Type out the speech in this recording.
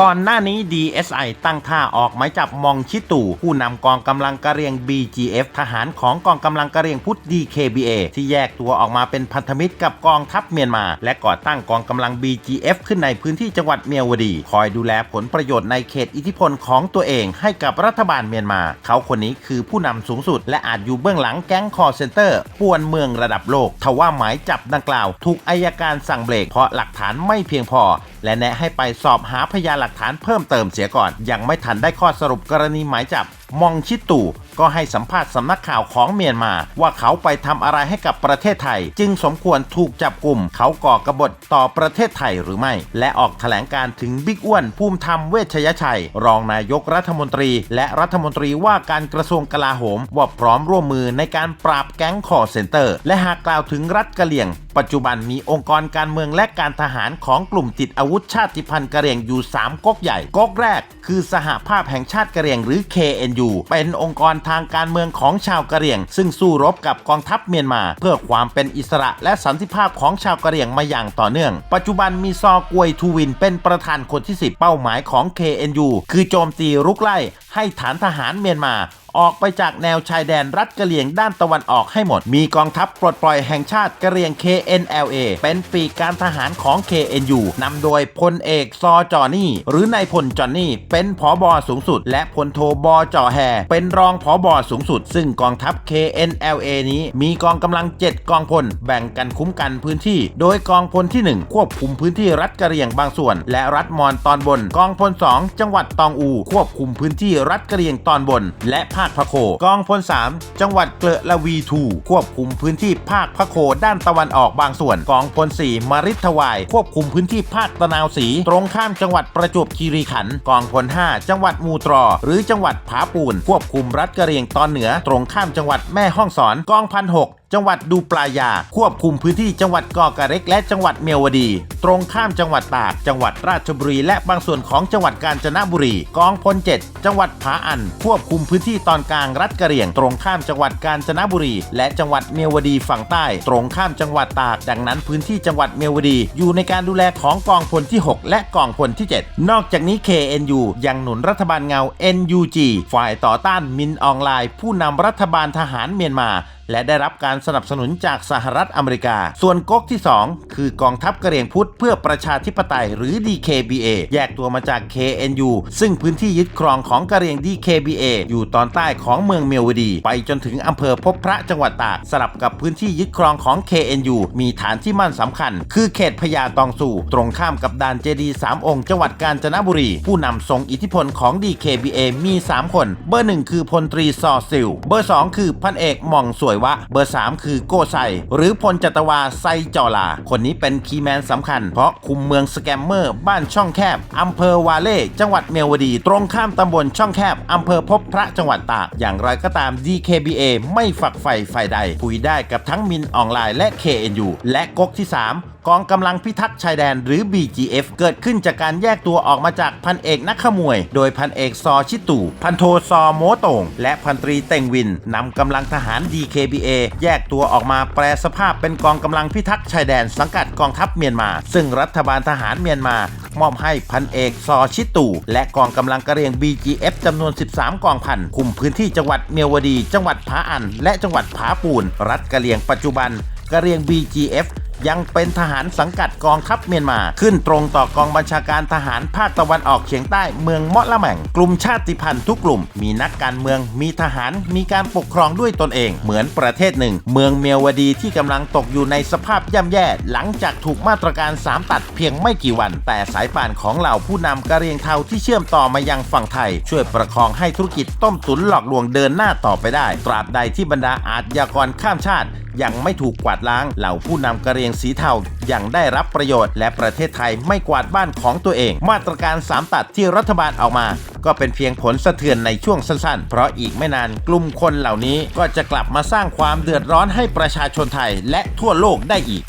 ก่อนหน้านี้ DSI ตั้งท่าออกหมายจับมองชิตูผู้นำกองกำลังกะเรียง BGF ทหารของกองกำลังกะเรียงพุทธ DKBA ที่แยกตัวออกมาเป็นพันธมิตรกับกองทัพเมียนมา และก่อตั้งกองกำลัง BGF ขึ้นในพื้นที่จังหวัดเมียวดี คอยดูแลผลประโยชน์ในเขตอิทธิพลของตัวเองให้กับรัฐบาลเมียนมา เขาคนนี้คือผู้นำสูงสุด และอาจอยู่เบื้องหลังแก๊งคอร์เซนเตอร์ป่วนเมืองระดับโลกทว่าหมายจับดังกล่าวถูกอายการสั่งเบรกเพราะหลักฐานไม่เพียงพอ และแนะให้ไปสอบหาพยานหลักฐานเพิ่มเติมเสียก่อน ยังไม่ทันได้ข้อสรุปกรณีหมายจับ มองชิตู่ก็ให้สัมภาษณ์สำนักข่าวของเมียนมา ว่าเขาไปทำอะไรให้กับประเทศไทย จึงสมควรถูกจับกลุ่ม เขาก่อกบฏต่อประเทศไทยหรือไม่ และออกแถลงการถึงบิ๊กอ้วนภูมิธรรมเวชยชัย รองนายกรัฐมนตรี และรัฐมนตรีว่าการกระทรวงกลาโหม ว่าพร้อมร่วมมือในการปราบแก๊งคอร์เซนเตอร์ และหากกล่าวถึงรัฐกะเหรี่ยง ปัจจุบันมีองค์กรการเมืองและการทหารของกลุ่มติดอาวุธชาติพันธุ์กะเหรี่ยงอยู่ 3ก๊กใหญ่ก๊กแรก คือสหภาพแห่งชาติกะเหรี่ยงหรือ KNU เป็นองค์กรทางการเมืองของชาวกะเหรี่ยง ซึ่งสู้รบกับกองทัพเมียนมา เพื่อความเป็นอิสระและสันติภาพของชาวกะเหรี่ยงมาอย่างต่อเนื่อง ปัจจุบันมีซอกวยทูวินเป็นประธานคนที่ 10 เป้าหมายของ KNU คือโจมตีรุกไล่ ให้ฐานทหารเมียนมาออกไปจากแนวชายแดนรัฐกะเหรี่ยงด้านตะวันออกให้หมด มีกองทัพปลดปล่อยแห่งชาติกะเหรี่ยง KNLA เป็นปีกการทหารของ KNU นำโดยพลเอกซอจอนี่ หรือนายพลจอนนี่ เป็นผอบอสูงสุด และพลโทบอจอแฮ เป็นรองผอบอสูงสุด ซึ่งกองทัพ KNLA นี้มีกองกำลัง 7 กองพล แบ่งกันคุ้มกันพื้นที่ โดยกองพลที่ 1 ควบคุมพื้นที่รัฐกะเหรี่ยงบางส่วน และรัฐมอญตอนบน กองพล 2 จังหวัดตองอู ควบคุมพื้นที่รัฐกะเหรี่ยงตอนบน และภาคพะโค กองพล 3 จังหวัดเกลละวีทูควบคุมพื้นที่ภาคพะโคด้านตะวันออกบางส่วน กองพล 4 มาริทวาย ควบคุมพื้นที่ภาคตะนาวสี ตรงข้ามจังหวัดประจวบคีรีขันธ์กองพล 5 จังหวัดมูตรอ หรือจังหวัดผาปูน ควบคุมรัฐกะเหรี่ยงตอนเหนือ ตรงข้ามจังหวัดแม่ฮ่องสอนกองพันหก จังหวัดดูปลายา ควบคุมพื้นที่จังหวัดกอกะเร็กและจังหวัดเมียวดี ตรงข้ามจังหวัดตาก จังหวัดราชบุรี และบางส่วนของจังหวัดกาญจนบุรี กองพล 7 จังหวัดผาอัน ควบคุมพื้นที่ตอนกลางรัฐกะเหรี่ยง ตรงข้ามจังหวัดกาญจนบุรี และจังหวัดเมียวดีฝั่งใต้ ตรงข้ามจังหวัดตาก ดังนั้นพื้นที่จังหวัดเมียวดี อยู่ในการดูแลของกองพลที่ 6 และกองพลที่ 7 นอกจากนี้ KNU ยังหนุนรัฐบาลเงา NUG ฝ่ายต่อต้านมินออนไลน์ ผู้นำรัฐบาลทหารเมียนมาและได้รับการสนับสนุนจากสหรัฐอเมริกา ส่วนก๊กที่ 2 คือกองทัพกระเหรี่ยงพุทธเพื่อประชาธิปไตยหรือ DKBA แยกตัวมาจาก KNU ซึ่งพื้นที่ยึดครองของกระเหรี่ยง DKBA อยู่ตอนใต้ของเมืองเมียวดี ไปจนถึงอำเภอพบพระจังหวัดตากสลับกับพื้นที่ยึดครองของ KNU มีฐานที่มั่นสำคัญ คือเขตพญาตองสู่ ตรงข้ามกับด่านเจดีสามองค์จังหวัดกาญจนบุรี ผู้นำทรงอิทธิพลของ DKBA มี 3 คน เบอร์ 1 คือพลตรีซอซิล เบอร์ 2 คือพันเอกหม่องส่วนยวะ เบอร์ 3 คือโกไซหรือพลจัตวาไซจอลา คนนี้เป็นคีย์แมนสำคัญ เพราะคุมเมืองสแกมเมอร์ บ้านช่องแคบอำเภอวาเล่จังหวัดเมียวดี ตรงข้ามตำบลช่องแคบอำเภอพบพระจังหวัดตากอย่างไรก็ตาม DKBA ไม่ฝักใฝ่ฝ่ายใดคุยได้กับทั้งมินออนไลน์และ KNU และก๊กที่ 3กองกำลังพิทักษ์ชายแดนหรือ BGF เกิดขึ้นจากการแยกตัวออกมาจากพันเอกนักขมวย โดยพันเอกซอชิตู พันโทซอโมโตง และพันตรีเต็งวินนำกำลังทหาร DKBA แยกตัวออกมาแปลสภาพเป็นกองกำลังพิทักษ์ชายแดนสังกัดกองทัพเมียนมา ซึ่งรัฐบาลทหารเมียนมามอบให้พันเอกซอชิตู และกองกำลังกระเรียง BGF จำนวน 13 กองพันคุมพื้นที่จังหวัดเมียวดี จังหวัดผาอัน และจังหวัดผาปูน รัฐกะเหรียงปัจจุบันกะเหรียง BGF ยังเป็นทหารสังกัดกองทัพเมียนมา ขึ้นตรงต่อกองบัญชาการทหารภาคตะวันออกเฉียงใต้เมืองเมาะละแม่ง กลุ่มชาติพันธุ์ทุกกลุ่ม มีนักการเมืองมีทหารมีการปกครองด้วยตนเอง เหมือนประเทศหนึ่ง เมืองเมียวดีที่กำลังตกอยู่ในสภาพย่ำแย่ หลังจากถูกมาตรการ 3 ตัดเพียงไม่กี่วัน แต่สายป่านของเหล่าผู้นำกะเรียงเทาที่เชื่อมต่อมายังฝั่งไทย ช่วยประคองให้ธุรกิจต้มตุ๋นหลอกลวงเดินหน้าต่อไปได้ ตราบใดที่บรรดาอาชญากรข้ามชาติยังไม่ถูกกวาดล้าง เหล่าผู้นำกะเรียงสีเทายังได้รับประโยชน์ และประเทศไทยไม่กวาดบ้านของตัวเอง มาตรการ3ตัดที่รัฐบาลออกมาก็เป็นเพียงผลสะเทือนในช่วงสั้นๆ เพราะอีกไม่นานกลุ่มคนเหล่านี้ก็จะกลับมาสร้างความเดือดร้อนให้ประชาชนไทยและทั่วโลกได้อีก